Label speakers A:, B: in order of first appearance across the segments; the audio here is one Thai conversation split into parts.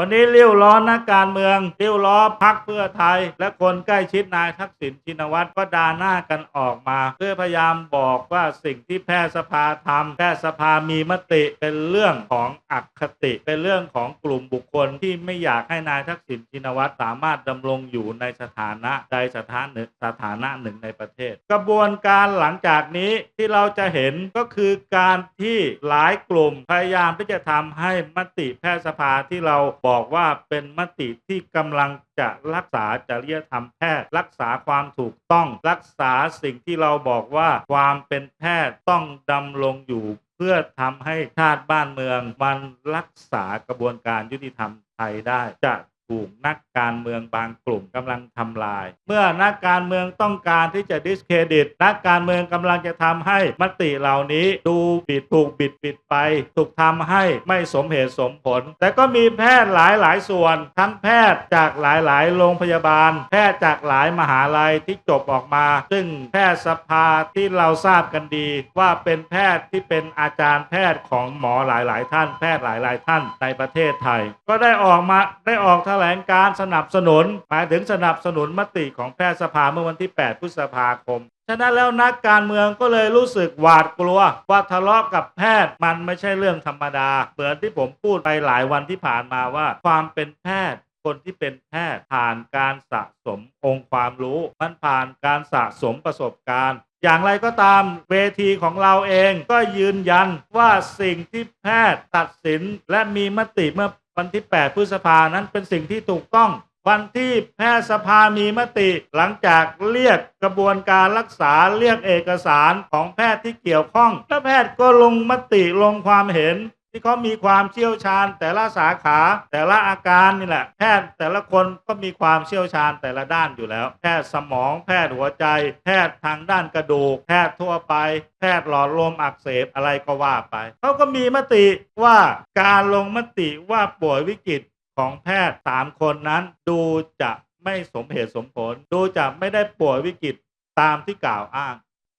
A: วันนี้เลี้ยวล้อนักการเมืองเลี้ยวล้อพักเพื่อไทย และคนใกล้ชิดนายทักษิณชินวัตรก็ด่าหน้ากันออกมา เพื่อพยายามบอกว่าสิ่งที่แพทยสภาทำแพทยสภามีมติเป็นเรื่องของอคติ เป็นเรื่องของกลุ่มบุคคลที่ไม่อยากให้นายทักษิณชินวัตรสามารถดำรงอยู่ในสถานะใดสถานหนึ่งสถานะหนึ่งในประเทศ กระบวนการหลังจากนี้ที่เราจะเห็นก็คือการที่หลายกลุ่มพยายามที่จะทำให้มติแพทยสภาที่เราบอกว่าเป็นมติที่กำลังจะรักษาจริยธรรมแพทย์ รักษาความถูกต้อง รักษาสิ่งที่เราบอกว่าความเป็นแพทย์ต้องดำรงอยู่ เพื่อทำให้ชาติบ้านเมือง มันรักษากระบวนการยุติธรรมไทยได้จะ ถูกนักการเมืองบางกลุ่มกำลังทำลาย เมื่อนักการเมืองต้องการที่จะดิสเครดิต นักการเมืองกำลังจะทำให้มติเหล่านี้ดูบิดถูกบิดปิดไป ถูกทำให้ไม่สมเหตุสมผล แต่ก็มีแพทย์หลายหลายส่วน ทั้งแพทย์จากหลายหลายโรงพยาบาล แพทย์จากหลายมหาลัยที่จบออกมา ซึ่งแพทย์สภาที่เราทราบกันดี ว่าเป็นแพทย์ที่เป็นอาจารย์แพทย์ของหมอหลายๆท่าน แพทย์หลายๆท่านในประเทศไทย ก็ได้ออกมาได้ออกแถลงการสนับสนุน หมายถึงสนับสนุนมติของแพทยสภาเมื่อวันที่ 8 พฤษภาคม ฉะนั้นแล้วนักการเมืองก็เลยรู้สึกหวาดกลัว ว่าทะเลาะกับแพทย์มันไม่ใช่เรื่องธรรมดา เหมือนที่ผมพูดไปหลายวันที่ผ่านมาว่า ความเป็นแพทย์คนที่เป็นแพทย์ผ่านการสะสมองค์ความรู้ มันผ่านการสะสมประสบการณ์อย่างไรก็ตามเวทีของเราเองก็ยืนยันว่าสิ่งที่แพทย์ตัดสินและมีมติเมื่อ วันที่ 8 พฤษภานั้นเป็นสิ่งที่ถูกต้อง วันที่แพทยสภามีมติหลังจากเรียกกระบวนการรักษาเรียกเอกสารของแพทย์ที่เกี่ยวข้อง และแพทย์ก็ลงมติลงความเห็น ที่เขามีความเชี่ยวชาญ แต่ละสาขา แต่ละอาการนี่แหละ แพทย์แต่ละคนก็มีความเชี่ยวชาญแต่ละด้านอยู่แล้ว แพทย์สมองแพทย์หัวใจ แพทย์ทางด้านกระดูก แพทย์ทั่วไป แพทย์หลอดลมอักเสบอะไรก็ว่าไปเขาก็มีมติว่าการลงมติว่าป่วยวิกฤตของแพทย์สามคนนั้นดูจะไม่สมเหตุสมผล ดูจะไม่ได้ป่วยวิกฤตตามที่กล่าวอ้าง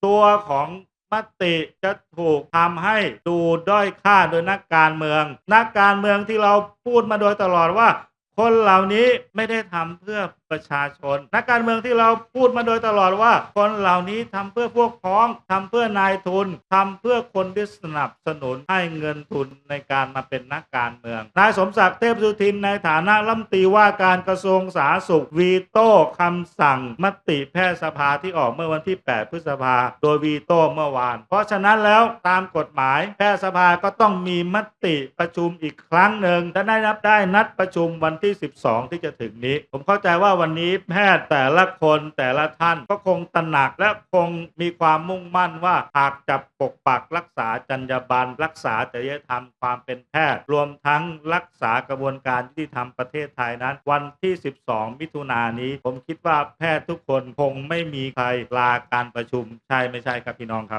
A: ตัวของ มติจะถูกทำให้ดูด้อยค่าโดยนักการเมือง นักการเมืองที่เราพูดมาโดยตลอดว่า คนเหล่านี้ไม่ได้ทำเพื่อ ประชาชน นักการเมืองที่เราพูดมาโดยตลอดว่า คนเหล่านี้ทำเพื่อพวกพ้องทำเพื่อนายทุนทำเพื่อคนที่สนับสนุนให้เงินทุนในการมาเป็นนักการเมืองนายสมศักดิ์เทพสุทินในฐานะรัฐมนตรีว่าการกระทรวงสาธารณสุขวีโต้คำสั่งมติแพทยสภาที่ออกเมื่อวันที่ 8 พฤษภาโดยวีโต้เมื่อวาน เพราะฉะนั้นแล้วตามกฎหมายแพทยสภาก็ต้องมีมติประชุมอีกครั้งหนึ่งถ้าได้นับได้นัดประชุมวันที่ 12 ที่จะถึงนี้ ผมเข้าใจว่าวันนี้แพทย์แต่ละคนแต่ละท่านก็คงตระหนักและคงมีความมุ่งมั่นว่าหากจะปกปักรักษาจรรยาบรรณรักษาจริยธรรมความเป็นแพทย์ รวมทั้งรักษากระบวนการยุติธรรมประเทศไทยนั้น วันที่ 12 มิถุนายนนี้ ผมคิดว่าแพทย์ทุกคนคงไม่มีใครลาการประชุมใช่ไม่ใช่ครับพี่น้องครับ